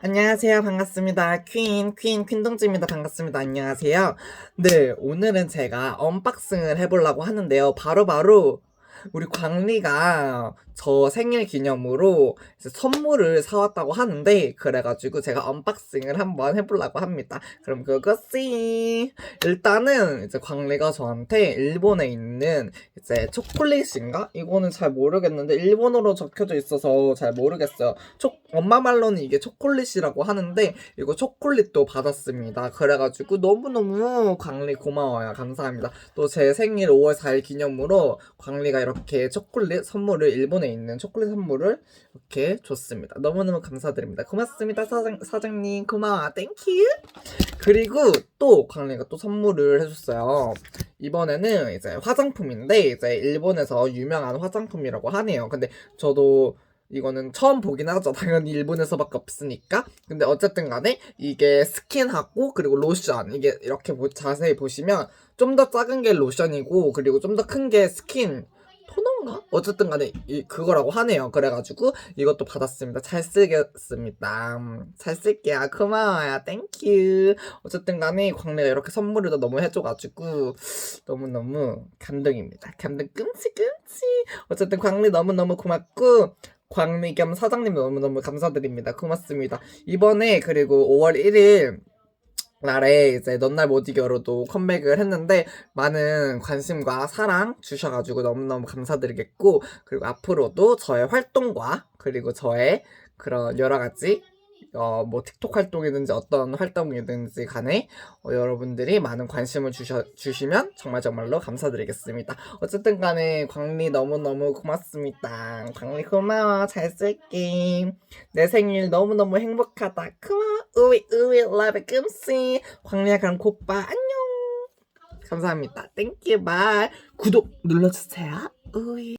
안녕하세요. 반갑습니다. 퀸, 퀸, 퀸동지입니다. 반갑습니다. 안녕하세요. 네, 오늘은 제가 언박싱을 해보려고 하는데요. 바로바로 우리 광리가 저 생일 기념으로 선물을 사왔다고 하는데, 그래가지고 제가 언박싱을 한번 해보려고 합니다. 그럼 그것이, 일단은 이제 광리가 저한테 일본에 있는 이제 초콜릿인가? 이거는 잘 모르겠는데, 일본어로 적혀져 있어서 잘 모르겠어요. 초, 엄마 말로는 이게 초콜릿이라고 하는데 이거 초콜릿도 받았습니다. 그래가지고 너무너무 광리 고마워요. 감사합니다. 또 제 생일 5월 4일 기념으로 광리가 이렇게 초콜릿 선물을 일본에 있는 초콜릿 선물을 이렇게 줬습니다. 너무너무 감사드립니다. 고맙습니다. 사장, 사장님 고마워. 땡큐. 그리고 또 광리가 또 선물을 해줬어요. 이번에는 이제 화장품인데 이제 일본에서 유명한 화장품이라고 하네요. 근데 저도 이거는 처음 보긴 하죠. 당연히 일본에서밖에 없으니까. 근데 어쨌든 간에 이게 스킨하고 그리고 로션 이게 이렇게 보- 자세히 보시면 좀 더 작은 게 로션이고 그리고 좀 더 큰 게 스킨 토너인가? 어쨌든 간에 이, 그거라고 하네요. 그래가지고 이것도 받았습니다. 잘 쓰겠습니다. 음, 잘 쓸게요. 고마워요. 땡큐. 어쨌든 간에 광래가 이렇게 선물을 너무 해줘가지고 너무너무 감동입니다. 감동 끔찍 끔찍. 어쨌든 광리 너무너무 고맙고 광리 겸 사장님 너무너무 감사드립니다. 고맙습니다. 이번에 그리고 5월 1일 날에 이제 넌날 못 이겨로도 컴백을 했는데 많은 관심과 사랑 주셔가지고 너무너무 감사드리겠고 그리고 앞으로도 저의 활동과 그리고 저의 그런 여러 가지 어 뭐 틱톡 활동이든지 어떤 활동이든지 간에 어, 여러분들이 많은 관심을 주셔, 주시면 정말 정말로 감사드리겠습니다. 어쨌든 간에 광리 너무너무 고맙습니다. 광리 고마워. 잘 쓸게. 내 생일 너무너무 행복하다. 고마워. 우이 우이 러브 끔씨. 광리야 그럼 곧봐. 안녕. 감사합니다. 땡큐 바이. 구독 눌러주세요. 우이.